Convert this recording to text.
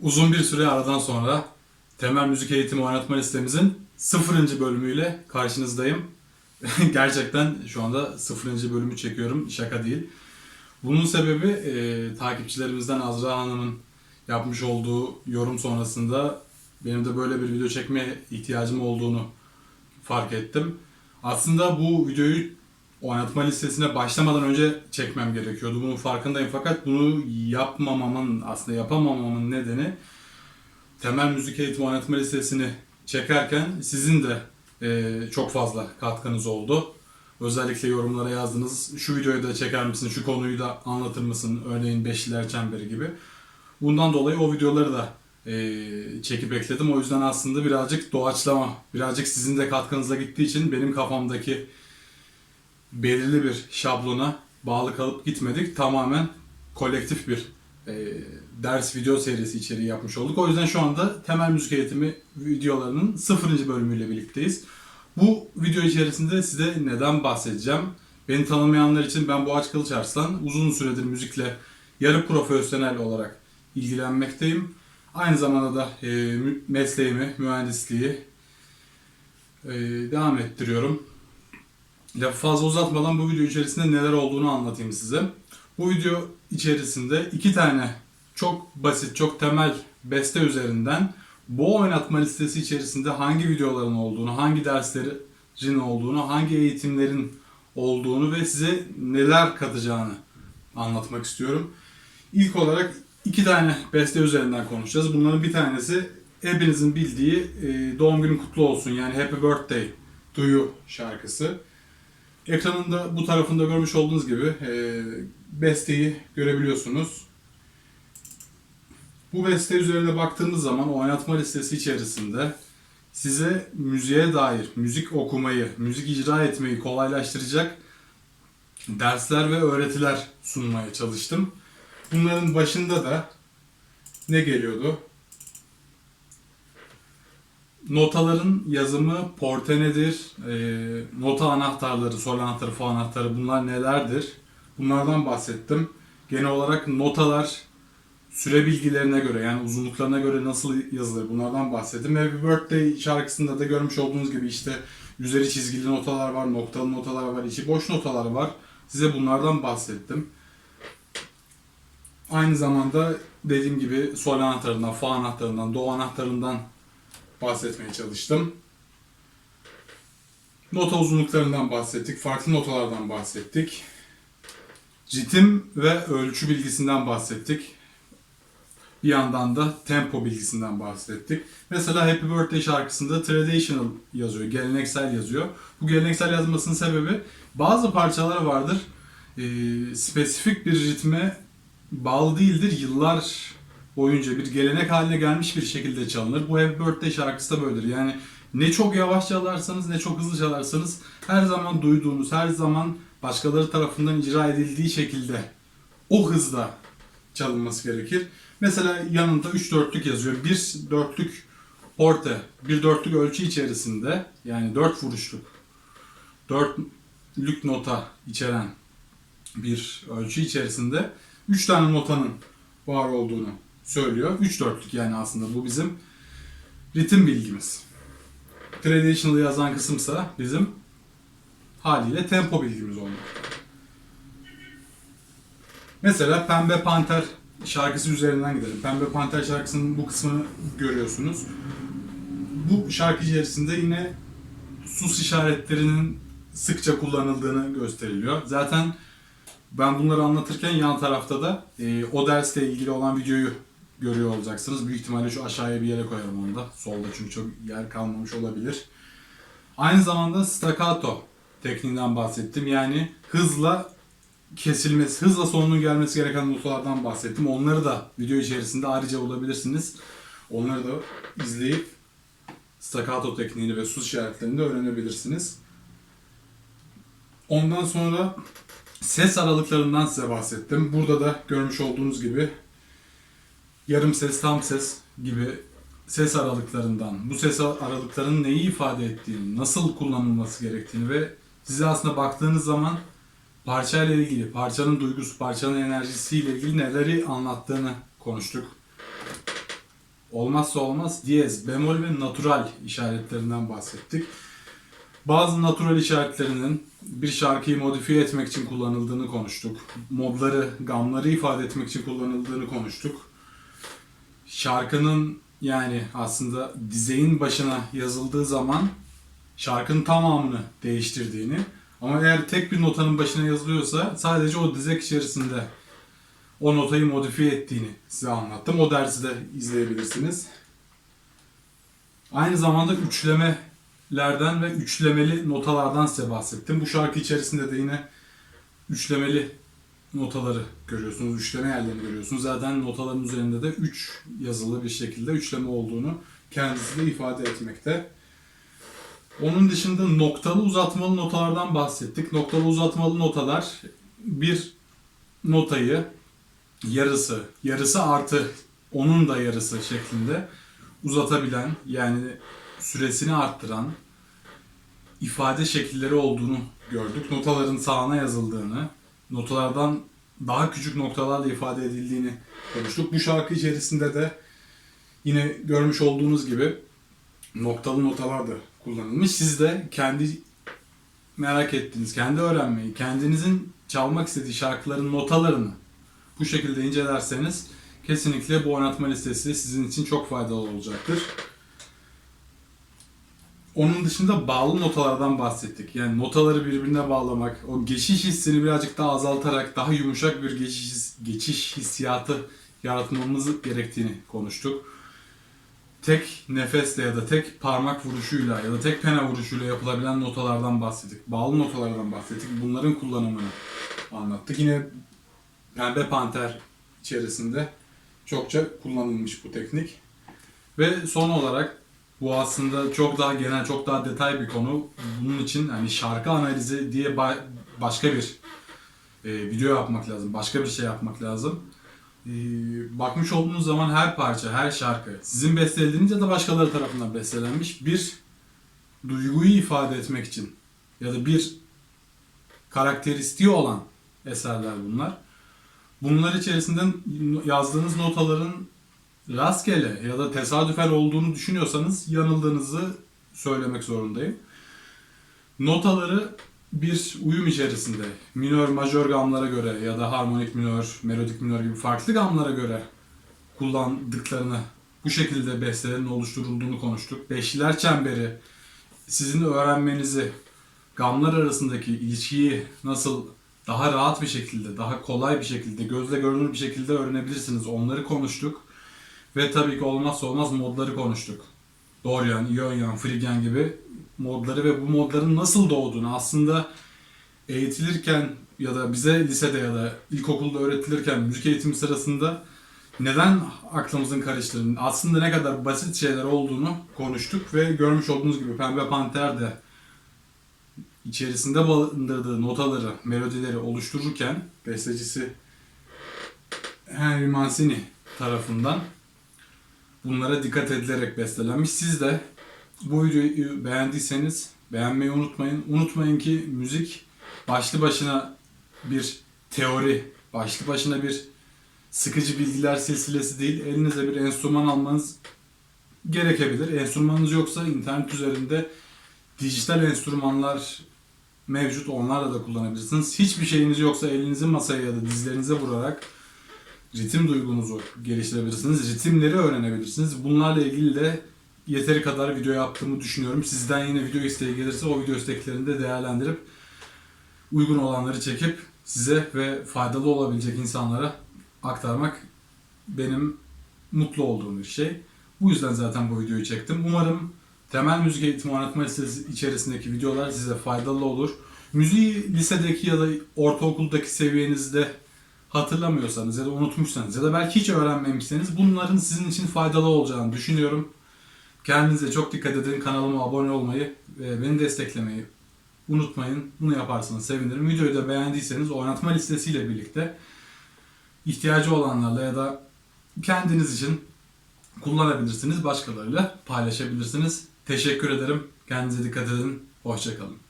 Uzun bir süre aradan sonra temel müzik eğitimi oynatma listemizin sıfırıncı bölümüyle karşınızdayım. Gerçekten şu anda sıfırıncı bölümü çekiyorum, şaka değil. Bunun sebebi e, takipçilerimizden Azra Hanım'ın yapmış olduğu yorum sonrasında benim de böyle bir video çekmeye ihtiyacım olduğunu fark ettim. Aslında bu videoyu oynatma listesine başlamadan önce çekmem gerekiyordu. Bunun farkındayım fakat bunu yapmamamın, aslında yapamamamın nedeni temel müzik eğitimi oynatma listesini çekerken sizin de e, çok fazla katkınız oldu. Özellikle yorumlara yazdınız. Şu videoyu da çeker misin, şu konuyu da anlatır mısın? Örneğin Beşliler Çemberi gibi. Bundan dolayı o videoları da e, çekip ekledim. O yüzden aslında birazcık doğaçlama, birazcık sizin de katkınıza gittiği için benim kafamdaki belirli bir şablona bağlı kalıp gitmedik. Tamamen kolektif bir e, ders video serisi içeriği yapmış olduk. O yüzden şu anda temel müzik eğitimi videolarının sıfırıncı bölümüyle birlikteyiz. Bu video içerisinde size neden bahsedeceğim? Beni tanımayanlar için ben Boğaç Kılıç Arslan. Uzun süredir müzikle yarı profesyonel olarak ilgilenmekteyim. Aynı zamanda da e, mesleğimi, mühendisliği e, devam ettiriyorum. Lafı fazla uzatmadan bu video içerisinde neler olduğunu anlatayım size. Bu video içerisinde iki tane çok basit, çok temel beste üzerinden bu oynatma listesi içerisinde hangi videoların olduğunu, hangi derslerin olduğunu, hangi eğitimlerin olduğunu ve size neler katacağını anlatmak istiyorum. İlk olarak iki tane beste üzerinden konuşacağız. Bunların bir tanesi hepinizin bildiği e, Doğum Günün Kutlu Olsun yani Happy Birthday You şarkısı. Ekranında bu tarafında görmüş olduğunuz gibi e, besteyi görebiliyorsunuz. Bu beste üzerine baktığımız zaman oynatma listesi içerisinde size müziğe dair, müzik okumayı, müzik icra etmeyi kolaylaştıracak dersler ve öğretiler sunmaya çalıştım. Bunların başında da ne geliyordu? Notaların yazımı, porte nedir? Ee, nota anahtarları, sol anahtarı, fa anahtarı bunlar nelerdir? Bunlardan bahsettim. Genel olarak notalar süre bilgilerine göre yani uzunluklarına göre nasıl yazılır bunlardan bahsettim. Happy Birthday şarkısında da görmüş olduğunuz gibi işte üzeri çizgili notalar var, noktalı notalar var, içi boş notalar var. Size bunlardan bahsettim. Aynı zamanda dediğim gibi sol anahtarından, fa anahtarından, do anahtarından bahsetmeye çalıştım. Nota uzunluklarından bahsettik, farklı notalardan bahsettik. Ritim ve ölçü bilgisinden bahsettik. Bir yandan da tempo bilgisinden bahsettik. Mesela Happy Birthday şarkısında traditional yazıyor, geleneksel yazıyor. Bu geleneksel yazmasının sebebi bazı parçalar vardır. e, spesifik bir ritme bağlı değildir. Yıllar boyunca bir gelenek haline gelmiş bir şekilde çalınır. Bu Happy Birthday şarkısı da böyledir. Yani ne çok yavaş çalarsanız ne çok hızlı çalarsanız her zaman duyduğunuz, her zaman başkaları tarafından icra edildiği şekilde o hızda çalınması gerekir. Mesela yanında 3 dörtlük yazıyor. Bir dörtlük porte, bir dörtlük ölçü içerisinde yani 4 vuruşluk, dörtlük nota içeren bir ölçü içerisinde 3 tane notanın var olduğunu söylüyor. 3 dörtlük yani aslında bu bizim ritim bilgimiz. Traditional yazan kısımsa bizim haliyle tempo bilgimiz olmalı. Mesela Pembe Panter şarkısı üzerinden gidelim. Pembe Panter şarkısının bu kısmını görüyorsunuz. Bu şarkı içerisinde yine sus işaretlerinin sıkça kullanıldığını gösteriliyor. Zaten ben bunları anlatırken yan tarafta da e, o dersle ilgili olan videoyu görüyor olacaksınız. Büyük ihtimalle şu aşağıya bir yere koyarım onu da. Solda çünkü çok yer kalmamış olabilir. Aynı zamanda staccato tekniğinden bahsettim. Yani hızla kesilmesi, hızla sonunun gelmesi gereken notalardan bahsettim. Onları da video içerisinde ayrıca bulabilirsiniz. Onları da izleyip staccato tekniğini ve sus işaretlerini de öğrenebilirsiniz. Ondan sonra ses aralıklarından size bahsettim. Burada da görmüş olduğunuz gibi yarım ses, tam ses gibi ses aralıklarından, bu ses aralıklarının neyi ifade ettiğini, nasıl kullanılması gerektiğini ve size aslında baktığınız zaman parçayla ilgili, parçanın duygusu, parçanın enerjisiyle ilgili neleri anlattığını konuştuk. olmazsa olmaz diyez, bemol ve natural işaretlerinden bahsettik. Bazı natural işaretlerinin bir şarkıyı modifiye etmek için kullanıldığını konuştuk. Modları, gamları ifade etmek için kullanıldığını konuştuk. Şarkının yani aslında dizeyin başına yazıldığı zaman şarkının tamamını değiştirdiğini ama eğer tek bir notanın başına yazılıyorsa sadece o dizek içerisinde o notayı modifiye ettiğini size anlattım. O dersi de izleyebilirsiniz. Aynı zamanda üçlemelerden ve üçlemeli notalardan size bahsettim. Bu şarkı içerisinde de yine üçlemeli notaları görüyorsunuz. Üçleme yerlerini görüyorsunuz. Zaten notaların üzerinde de 3 yazılı bir şekilde üçleme olduğunu kendisi de ifade etmekte. Onun dışında noktalı uzatmalı notalardan bahsettik. Noktalı uzatmalı notalar bir notayı yarısı, yarısı artı onun da yarısı şeklinde uzatabilen yani süresini arttıran ifade şekilleri olduğunu gördük. Notaların sağına yazıldığını, notalardan daha küçük noktalarla ifade edildiğini konuştuk. Bu şarkı içerisinde de yine görmüş olduğunuz gibi noktalı notalar da kullanılmış. Siz de kendi merak ettiğiniz, kendi öğrenmeyi, kendinizin çalmak istediği şarkıların notalarını bu şekilde incelerseniz kesinlikle bu oynatma listesi sizin için çok faydalı olacaktır. Onun dışında bağlı notalardan bahsettik. Yani notaları birbirine bağlamak, o geçiş hissini birazcık daha azaltarak daha yumuşak bir geçiş, geçiş hissiyatı yaratmamız gerektiğini konuştuk. Tek nefesle ya da tek parmak vuruşuyla ya da tek pena vuruşuyla yapılabilen notalardan bahsettik. Bağlı notalardan bahsettik. Bunların kullanımını anlattık. Yine Pembe Panter içerisinde çokça kullanılmış bu teknik. Ve son olarak bu aslında çok daha genel, çok daha detay bir konu. Bunun için hani şarkı analizi diye ba- başka bir e, video yapmak lazım. Başka bir şey yapmak lazım. E, bakmış olduğunuz zaman her parça, her şarkı sizin bestelediğiniz ya da başkaları tarafından bestelenmiş bir duyguyu ifade etmek için ya da bir karakteristiği olan eserler bunlar. Bunlar içerisinde yazdığınız notaların rastgele ya da tesadüfen olduğunu düşünüyorsanız yanıldığınızı söylemek zorundayım. Notaları bir uyum içerisinde minör, majör gamlara göre ya da harmonik minör, melodik minör gibi farklı gamlara göre kullandıklarını bu şekilde bestelerin oluşturulduğunu konuştuk. Beşliler çemberi sizin öğrenmenizi, gamlar arasındaki ilişkiyi nasıl daha rahat bir şekilde, daha kolay bir şekilde, gözle görünür bir şekilde öğrenebilirsiniz. Onları konuştuk. Ve tabii ki olmazsa olmaz modları konuştuk. Dorian, Ionyan, Phrygian gibi modları ve bu modların nasıl doğduğunu aslında eğitilirken ya da bize lisede ya da ilkokulda öğretilirken müzik eğitimi sırasında neden aklımızın karıştığını, aslında ne kadar basit şeyler olduğunu konuştuk ve görmüş olduğunuz gibi Pembe Panter de içerisinde barındırdığı notaları, melodileri oluştururken bestecisi Henry Mancini tarafından bunlara dikkat edilerek bestelenmiş. Siz de bu videoyu beğendiyseniz beğenmeyi unutmayın. Unutmayın ki müzik başlı başına bir teori, başlı başına bir sıkıcı bilgiler silsilesi değil. Elinize bir enstrüman almanız gerekebilir. Enstrümanınız yoksa internet üzerinde dijital enstrümanlar mevcut. Onlarla da kullanabilirsiniz. Hiçbir şeyiniz yoksa elinizi masaya ya da dizlerinize vurarak ritim duygunuzu geliştirebilirsiniz. Ritimleri öğrenebilirsiniz. Bunlarla ilgili de yeteri kadar video yaptığımı düşünüyorum. Sizden yine video isteği gelirse o video isteklerini de değerlendirip uygun olanları çekip size ve faydalı olabilecek insanlara aktarmak benim mutlu olduğum bir şey. Bu yüzden zaten bu videoyu çektim. Umarım temel müzik eğitimi öğretme listesi içerisindeki videolar size faydalı olur. Müziği lisedeki ya da ortaokuldaki seviyenizde hatırlamıyorsanız ya da unutmuşsanız ya da belki hiç öğrenmemişseniz bunların sizin için faydalı olacağını düşünüyorum. Kendinize çok dikkat edin. Kanalıma abone olmayı ve beni desteklemeyi unutmayın. Bunu yaparsanız sevinirim. Videoyu da beğendiyseniz oynatma listesiyle birlikte ihtiyacı olanlarla ya da kendiniz için kullanabilirsiniz. Başkalarıyla paylaşabilirsiniz. Teşekkür ederim. Kendinize dikkat edin. Hoşçakalın.